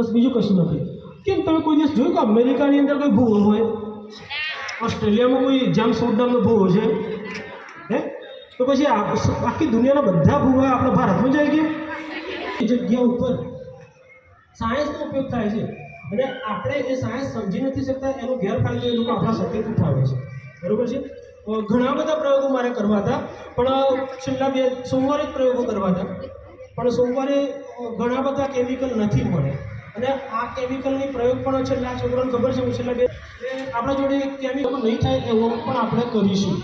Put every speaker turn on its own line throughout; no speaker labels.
બસ બીજું કશું નથી. કેમ તમે કોઈ દિવસ જોયું કે અમેરિકાની અંદર કોઈ ભૂવો હોય? ઓસ્ટ્રેલિયામાં કોઈ જેમ સોડાનો ભૂવો છે? હે? તો પછી આખી દુનિયાના બધા ભૂવા આપણા ભારતમાં જાય કે જગ્યા ઉપર સાયન્સનો ઉપયોગ થાય છે. અને આપણે એ સાયન્સ સમજી નથી શકતા, એનો ગેરફાયદો એ લોકો આપણા સાથે ઉઠાવે છે. બરાબર છે? ઘણા બધા પ્રયોગો મારે કરવા હતા, પણ છેલ્લા બે, સોમવારે જ પ્રયોગો કરવા હતા. પણ સોમવારે ઘણા બધા કેમિકલ નથી મળે અને આ કેમિકલની પ્રયોગ પણ છેલ્લા છોકરાને ખબર છે એટલે બે આપણા જોડે કેમિકલ નહીં થાય એવો પણ આપણે કરીશું.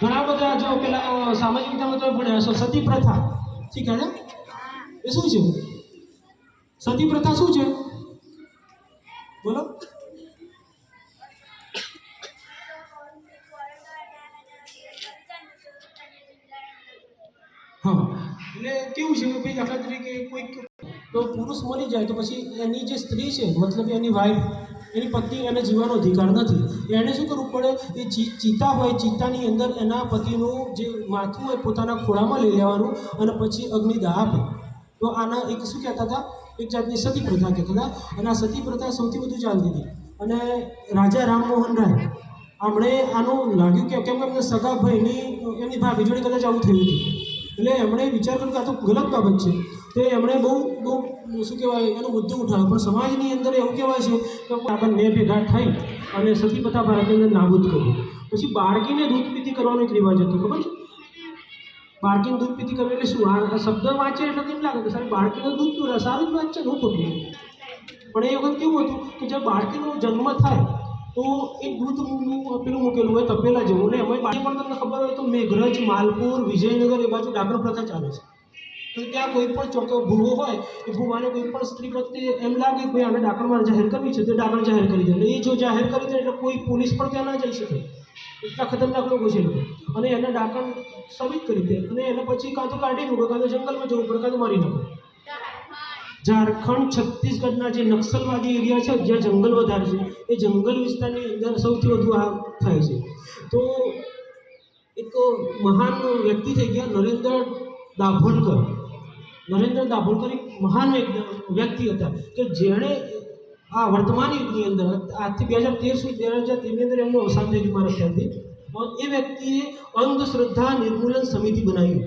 ઘણા બધા જો પેલા સામાજિક વિદ્યામાં તમે ભણ્યા છો સતી પ્રથા. ઠીક છે એ શું છે? સતી પ્રથા શું છે? બોલો. હા. એટલે કેવું છે? કે દાખલા તરીકે કોઈક તો પુરુષ મરી જાય તો પછી એની જે સ્ત્રી છે, મતલબ એની વાઈફ એની પત્ની એને જીવવાનો અધિકાર નથી. એણે શું કરવું પડે? એ ચી- ચિતા હોય, ચિતાની અંદર એના પતિનું જે માથું હોય, પોતાના ખોળામાં લઈ લેવાનું અને પછી અગ્નિદાહ આપે. તો આના એક શું કહેતા હતા? એક જાતની સતી પ્રથા કહેતા હતા. અને આ સતી પ્રથા સૌથી વધુ ચાલતી હતી. અને રાજા રામમોહન રાય, આમણે આનું લાગ્યું કે કેમ કે એમને સગા ભાઈની એમની ભાભી જોડે કદાચ આવું થયું હતું. એટલે એમણે વિચાર કર્યો કે આ તો ગલત બાબત છે. તો એમણે બહુ બહુ, શું કહેવાય, એનું મુદ્દો ઉઠાવ્યો. પણ સમાજની અંદર એવું કહેવાય છે કે આપણને ભેગા થઈ અને સતી પ્રથા ભારતની અંદર નાબૂદ કર્યું પછી બાળકીને દૂધ પીતી કરવાનો એક રિવાજ હતો, ખબર છે? બાળકીને દૂધ પીતી કરવી એટલે શું? આ શબ્દ વાંચે એટલે એમ લાગે કે સારી બાળકીને દૂધ પીવું સારું જ વાત છે, હું ખોટું પણ એ વખત કેવું હતું કે જ્યારે બાળકીનો જન્મ થાય, તો એ દૂધનું પેલું મૂકેલું હોય, તપેલા જેવું. ને એમાં બાકી પણ તમને ખબર હોય તો મેઘરજ, માલપુર, વિજયનગર એ બાજુ ડાકર પ્રથા ચાલે છે. તો ત્યાં કોઈ પણ ચોક્કસ ભૂવો હોય એ ભૂવાને કોઈ પણ સ્ત્રી પ્રત્યે એમ લાગે કે ભાઈ આને ડાકણમાં જાહેર કરવી છે, તો ડાકણ જાહેર કરી દે. અને એ જો જાહેર કરી દે એટલે કોઈ પોલીસ પણ ત્યાં ના જઈ શકે. એટલા ખતરનાક લોકો છે લોકો. અને એને ડાકણ સમિત કરી દે અને એને પછી કાં તો કાઢી મૂકે, કાં તો જંગલમાં જવું પડે, કાં તો મારી નાખો. ઝારખંડ છત્તીસગઢના જે નક્સલવાદી એરિયા છે, જ્યાં જંગલ વધારે છે, એ જંગલ વિસ્તારની અંદર સૌથી વધુ આ થાય છે. તો એક મહાન વ્યક્તિ થઈ ગયા નરેન્દ્ર દાભોલકર. નરેન્દ્ર દાભોલકર એક મહાન વ્યક્તિ- હતા કે જેણે આ વર્તમાન યુગની અંદર, આજથી બે હજાર તેર સુધી બે હજાર તેરની અંદર એમનું અવસાન થઈ ગયું મારા ખ્યાલથી એ વ્યક્તિએ અંધશ્રદ્ધા નિર્મૂલન સમિતિ બનાવી.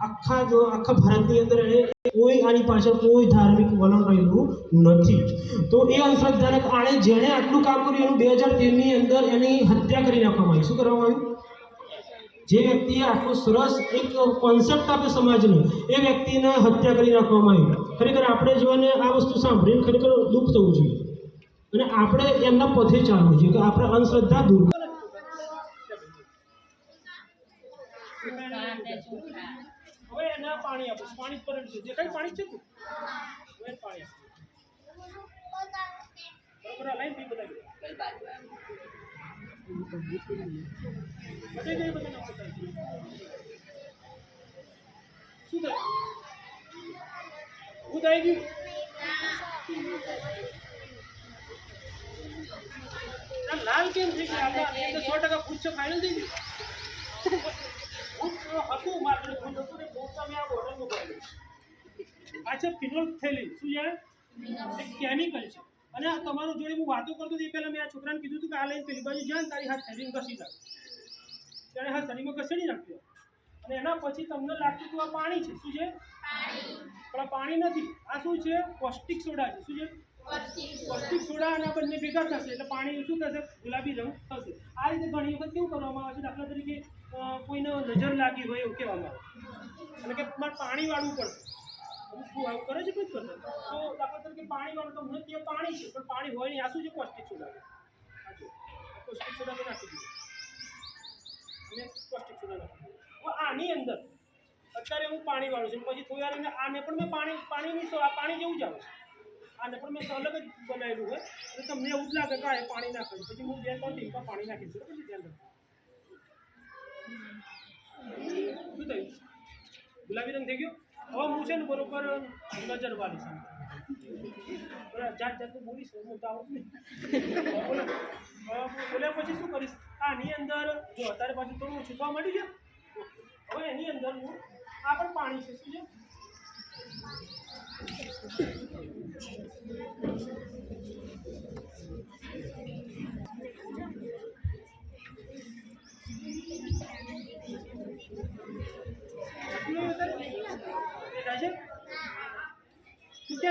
આખા જો, આખા ભારતની અંદર એણે કોઈ આની પાછળ કોઈ ધાર્મિક વલણ રહેલું નથી. તો એ અંધશ્રદ્ધાને કારણે જેણે આટલું કામ કર્યું, એનું બે હજાર તેરની અંદર એની હત્યા કરી નાખવામાં આવી. શું કરવામાં આવ્યું? જે વ્યક્તિએ આટલું સરસ એક કોન્સેપ્ટ આપે સમાજનું, એ વ્યક્તિને હત્યા કરી નાખવામાં આવી. ખરેખર આપણે જોવાને આ વસ્તુ સાંભળીને ખરેખર દુઃખ થવું જોઈએ. અને આપણે એમના પથે ચાલવું જોઈએ કે આપણે અંધશ્રદ્ધા દૂર પાણી પાણી પાણી છે પાણી લાલ કેમ થઈ ગયું સો ટકા પૂછો ફાઇનલ થઈ ગયું હતું માત્ર હું હતું આ તમારું જોડે હું વાતો કરતો હતી પહેલાં મેં આ છોકરાને કીધું હતું કે આ લઈને પેલી બાજુ જાય ને તારી હાથ શરીર ઘસી નાખ ત્યારે હા શરીરમાં ઘસેડી નાખ્યો. અને એના પછી તમને લાગતું હતું આ પાણી છે. શું છે? પણ આ પાણી નથી. આ શું છે? પૌષ્ટિક સોડા છે. શું છે? પૌષ્ટિક સોડા અને બંને ભેગા થશે. એટલે પાણી શું થશે? ગુલાબી રંગ થશે. આ રીતે ઘણી વખત કેવું કરવામાં આવે છે? દાખલા તરીકે કોઈને નજર લાગી હોય એવું કહેવામાં આવે. એટલે કે તમારે પાણી વાળવું પડશે. આવું કરે છે કોઈ કરતા તો દાખલા તરીકે પાણી વાળો તો મને કે પાણી છે, પણ પાણી હોય નહીં. આ શું છે પૌષ્ટિક સોડા? પૌષ્ટિક સોડા નાખી દીધું. અને પૌષ્ટિક સોડા નાખી દીધું. આની અંદર અત્યારે હું પાણી વાળું છું. પછી થોડી વાર આને પણ મેં પાણી, પાણીની આ પાણી જેવું જ આવે છે. આને પણ મેં અલગ જ બનાવેલું હોય. અને તમને એવું જ લાગે કે આ પાણી નાખે પછી હું બે ત્રણ ટીપા પાણી નાખી દઉં પછી ધ્યાન રાખું શું થયું? ગુલાબી રંગ થઈ ગયો? હવે છે ને બરોબર નજર વાળી છે જાત જાત જાતનું બોલીશ, હું તો આવું હું બોલ્યા પછી શું કરીશ? આની અંદર જો અત્યારે પાછું થોડું છૂપવા માંડ્યું છે, હવે એની અંદર હું આ પણ પાણી છે, શું છે? તું છે? ગયું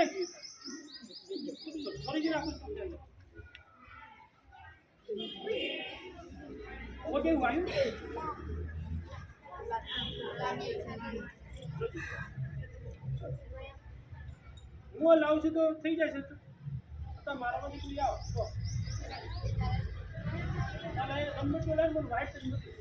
ફરીથી રાખો વાયુ હું લાવું છું તો થઈ જશે. તો મારામાંથી તું આવો. નંબર બોલાય મને વાઇટ નથી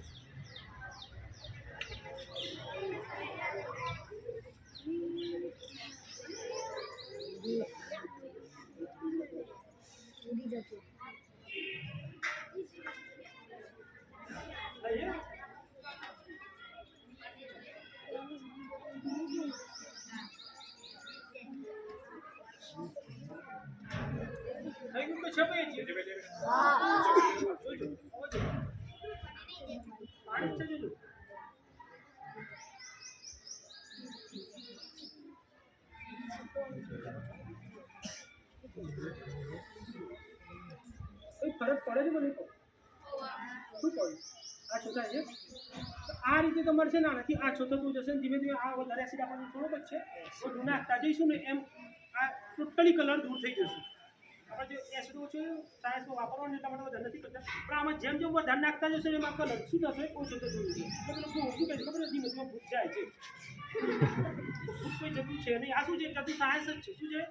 લઈએ થઈ ગયું તો છપાઈ જ છે. જોજો, જોજો. પાણી છે જોજો. કોઈ ફરક પડે ને મને. શું પડે આ છોટા છે આ રીતે તમારે છે ને આનાથી આ છોટતું જશે ને ધીમે ધીમે આ વધારે એસિડ આપણને થોડોક જ છે તો નાખતા જઈશું ને એમ આ ટોટલી કલર દૂર થઈ જશે આપણે જે એસિડ ઓછો સાયન્સમાં વાપરવાનું એટલા માટે વધારે નથી કરતા. પણ આમાં જેમ જેમ વધારે નાખતા જશે એમાં કલર શું થશે ઓછું થતું જશે એટલે પેલું શું કહે છે ખબર છે મતલબ ભૂત જાય છે. ભૂત કોઈ જતું છે નહીં. આ શું છે? જતું સાયન્સ જ છે. શું છે?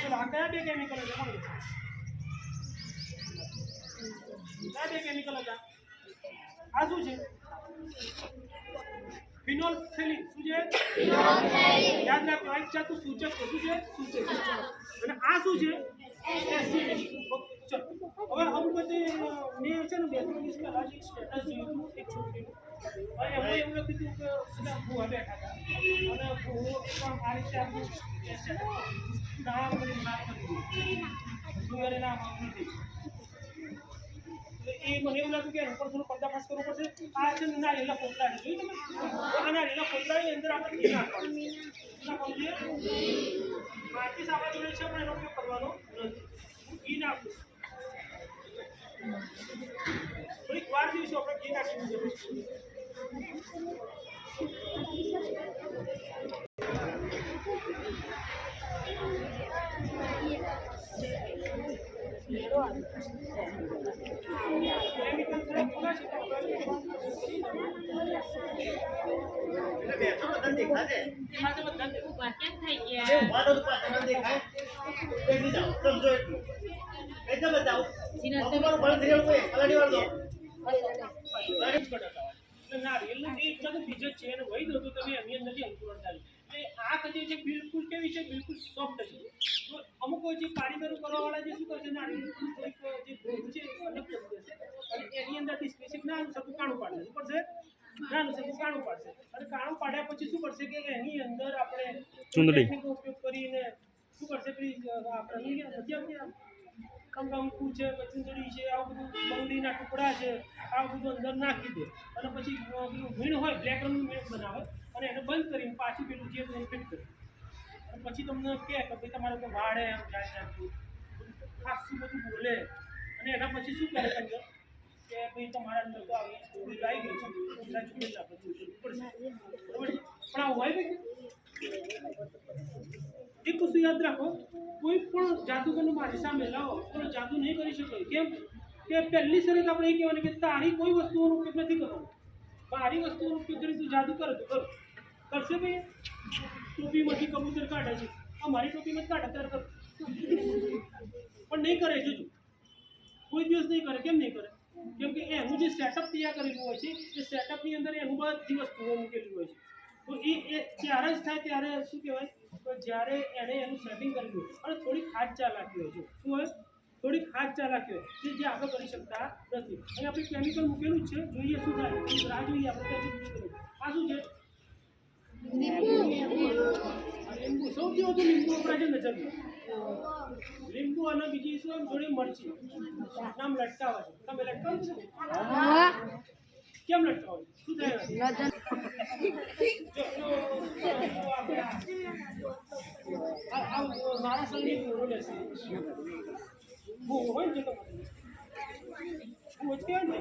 ચલો આ કયા બે કેમિકલ છે કોણ કયા બે કેમિકલ હતા? આ શું છે? ફિનોલ થેલિન શું છે? યાદ રાખો આ એક જાતનું સૂચક છે. શું છે? સૂચક અને આ શું છે? હવે અમુક વચ્ચે મેં બે ત્રણ દિવસ પહેલા હતું એક અને એમાં એવું લખ્યું હતું કે બધા હતા પણ આ રીતે આપણું નામ કરી નામ કરી દીધું નામ આપી દીધું એ મને એવું લાગ્યું કે એના પર થોડું પર્દાફાશ કરવું પડશે. આ છે ને પોટલા છે જોયું તમે? તો આ નારિયેળના પોટલાની અંદર આપણે ઘી નાખવાનું માચીસ આપણા જોડે છે, પણ એનો ઉપયોગ કરવાનો નથી હું ઘી નાખું થોડીક વાર જોઈશું આપણે ઘી નાખીને જરૂર છે કેમિકલ થોડા ખુલ્લા છે તો
એટલે બેસો બધા દેખાય છે.
એમાં તો બધા જ
ઊભા કેમ થઈ ગયા
વાળો તો પાછળ દેખાય. બેસી જાઓ, સમજો એટલું. એટલે બતાવો. બાપુ મારું ભલે થઈ ગયું કોઈ, પલાળી વાળ દો.
નારિયેળ બીજો ચેન હોય. તો તમે એની અંદરથી અંકુર થાય એટલે આ કદી છે બિલકુલ કેવી છે બિલકુલ સોફ્ટ છે. તો અમુક જે કારીગરો કરવાવાળા જે શું કરશે નારિયેળનું કોઈક જે ભોગ છે એ અલગ કરી દેશે અને એની અંદરથી સ્પેસિફિક નાનું સબું કાણું પાડશે શું કરશે? નાનું સબું કાણું પાડશે. અને કાણું પાડ્યા પછી શું કરશે કે એની અંદર આપણે
ચૂંદડી.
ઉપયોગ કરીને શું કરશે? પેલી આપણે આવતી છે કચુંદડી છે આવું બધું બંગડીના ટુકડા છે આવું બધું અંદર નાખી દે. અને પછી મીણ હોય બ્લેક રંગનું મીણ બનાવે. અને એને બંધ કરીને પાછું પેલું જે તમે ફિટ કર્યું. અને પછી તમને કહે કે ભાઈ તમારે તો વાળે એમ જાત જાતું ખાસું બધું બોલે. અને એના પછી શું કરે અંદર? કે ભાઈ તમારા અંદર તો આવી ચોરી લાવી ગઈ છે. એટલા ચોરી બરાબર પણ આ હોય ભાઈ એક વસ્તુ યાદ રાખો, કોઈ પણ જાદુગરને મારી સામે લાવો તો જાદુ નહીં કરી શકે કેમ? કે પહેલી શરત આપણે એ કહેવાની કે તારી કોઈ વસ્તુઓનો ઉપયોગ નથી કરવાનો. મારી વસ્તુઓનો ઉપયોગ કરી તું જાદુ કરે તો કરો. કરશે ભાઈ ટોપીમાંથી કબૂતર કાઢે છે આ મારી ટોપીમાં જ કાઢે ત્યારે કર પણ નહીં કરે જોજો કોઈ દિવસ નહીં કરે કેમ નહીં કરે કેમ કે એનું જે સેટઅપ તૈયાર કરેલું હોય છે એ સેટઅપની અંદર એનું બધી વસ્તુઓ મૂકેલી હોય છે તો એ એ ત્યારે જ થાય ત્યારે શું કહેવાય તો જ્યારે એણે એનું સેટિંગ કરેલું હોય અને થોડી ખાસ ચાલાકી હોય છે શું હોય થોડી ખાસ ચાલાકી હોય જે જે આપણે કરી શકતા નથી અને આપણે કેમિકલ મૂકેલું જ છે જોઈએ શું થાય થોડીક રાહ જોઈએ આપણે તો હજુ બીજું કરીએ. આ શું છે આ લીંબુ સૌથી વધુ લીંબુ વપરાય છે નજરમાં લીંબુ અને બીજી શું થોડી મરચી. નામ લટકાવે છે. તમે લટકાવો છો? કેમ લટકાવો? શું થાય? મારા સંગીત પૂરો લેશે. બહુ હોય ને તો બહુ જ કહેવાય ને?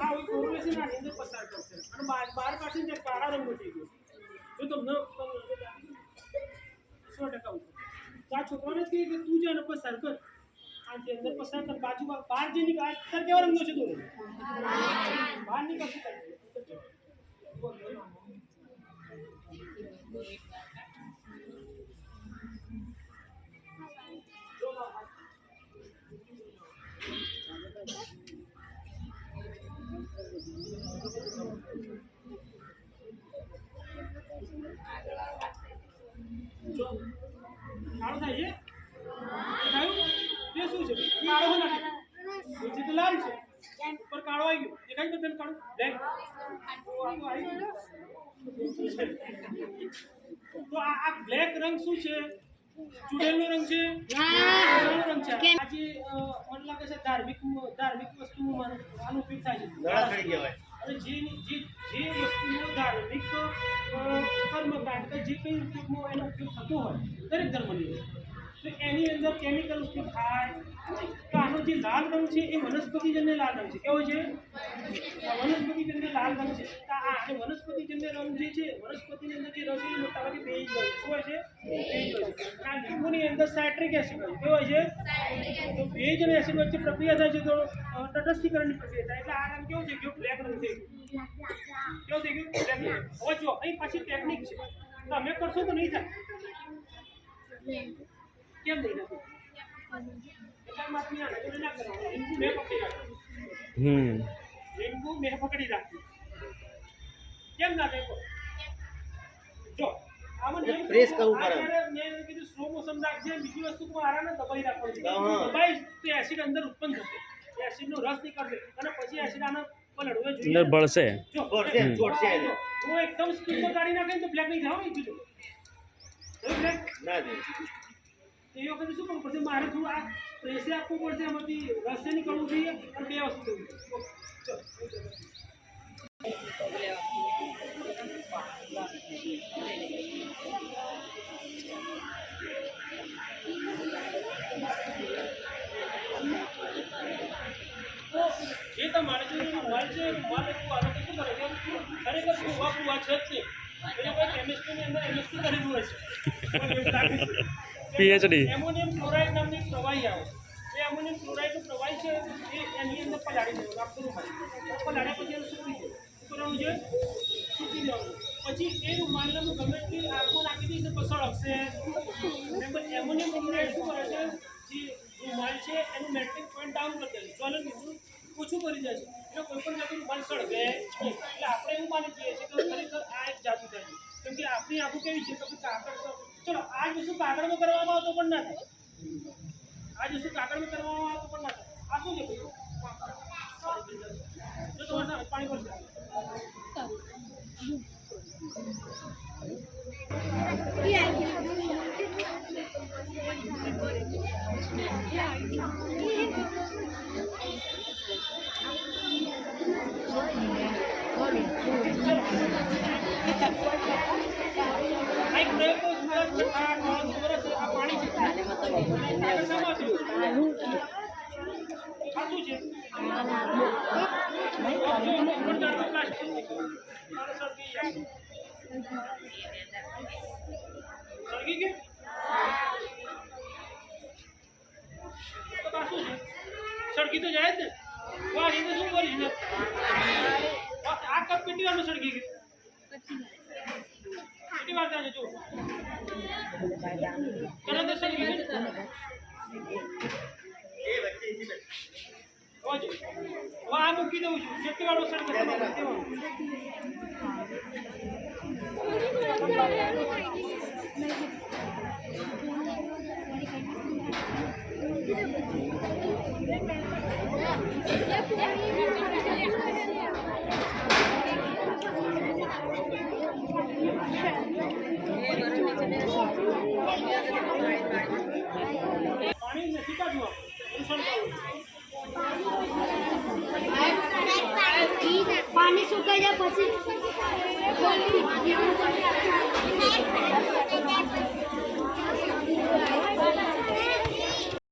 તો એ એક પૂરો લેશે ને આની અંદર પસાર કરશે. અને બાર બાર પાસે જે કાળા રંગનો થઈ ગયો જો તમને સો ટકા તો આ છોકરાને જ કે તું ને પસાર કર. આ અંદર પસાર કર. બાજુમાં બહાર જે નીકળ તાર કેવા રંગનો છે તું? બહાર નીકળ તે કાળો નથી નીચે તો લાલ છે ઉપર કાળો આવી ગયો. દેખાય બધાને કાળો? બ્લેક તો આ તો તો આ બ્લેક રંગ શું છે? ચૂડેલનો રંગ છે? ચૂડેલનો રંગ છે? આજે મને લાગે છે ધાર્મિક ધાર્મિક વસ્તુ આનો ઉપયોગ થાય છે.
નળાખડી કહેવાય
અને જે જે જે વસ્તુનો ધાર્મિક કર્મ કાંડ કે જે કંઈ ઉપયોગમાં એનો ઉપયોગ થતો હોય દરેક ધર્મની તો એની અંદર કેમિકલ ઉત્પન્ન થાય. તો આનો જે લાલ રંગ છે એ વનસ્પતિજન્ય લાલ રંગ છે. કેવો છે? વનસ્પતિજન્ય લાલ રંગ છે. આ વનસ્પતિજન્ય રંગ જે છે, વનસ્પતિની અંદર જે છે એ મોટાભાગે બેઝ હોય શું હોય છે? બેઝ હોય છે. આ લીંબુની અંદર સાઇટ્રિક એસિડ હોય કેવો હોય છે? તો ભેજ અને એસિડ વચ્ચે પ્રક્રિયા થાય છે તો તટસ્થીકરણની પ્રક્રિયા થાય. એટલે આ રંગ કેવો થઈ ગયો? બ્લેક રંગ થઈ ગયો. કેવો થઈ ગયું? બ્લેક રંગ. હવે જો, અહીં પાછી ટેકનિક છે. તમે કરશો તો નહીં થાય? કેમ નહીં
હમ.
લીંબુ મેં પકડી રાખ્યું. કેમ ના કહો? જો આમાં શું?
કરવું પડે.
મેં કીધું સ્લો મોશન રાખજે બીજી વસ્તુ આરાને દબાઈ રાખવાની દબાઈ તો એસિડ અંદર ઉત્પન્ન થશે. એસિડનો રસ નીકળશે. અને પછી એસિડ આને
અંદર ભળશે
જો
જોડશે, જોડશે
હું એકદમ સ્પીડમાં કાઢી નાખે ને તો બ્લેક નહીં થાય હો, એ જુદું. હવે
ના
એ વખતે શું કરવું પડશે મારે થોડું આ પ્રેશર આપવું પડશે, એમાંથી રસ્તે નીકળવું જોઈએ અને બે વસ્તુ. જે તમારે છે શું કરે છે ખરેખર ફુવા છે જ નહીં. એને કોઈ અંદર એમએસસી કરેલું લાગે છે.
PhD.
એમોનિયમ નામની પ્રવાહી આવે એ એમોનિયમ ક્લોરાઇડનું પ્રવાહી છે એ એની અંદર પલાળી આખું રૂમાલ પલાળ્યા પછી એને સૂકી દે કરવાનું છે? સૂકી દેવાનું. પછી એ રૂમાલને ગમે તે આંખમાં નાખી દઈશ તો સળગશે એમોનિયમ ક્લોરાઇડ શું કરે જે રૂમાલ છે, એનું મેટ્રિક પોઈન્ટ ડાઉન કરી દે ઓછું કરી દે છે. એટલે કોઈ પણ જાતનું રૂમાલ સળગે એટલે આપણે એવું માની લઈએ છીએ કે ખરેખર આ એક જાદુ થાય કે આપણી આંખો કેવી છે કે ભાઈ કાગળ તો ચલો આ જ વસ્તુ કાગળમાં કરવામાં આવતો પણ ના થાય આ જ વસ્તુ કાગળમાં કરવામાં આવતો પણ ના થાય આ શું છે ભાઈ જો તમારે સામે પાણી પડશે આ સળગી? તો જાય ને વાહ એ તો શું કરી કેટલી વારમાં સળગી ગઈ? કેટલી વાર થાય જો તરત સળગી ગઈ. હવે આ મૂકી દઉં છું, જેટલી વાર.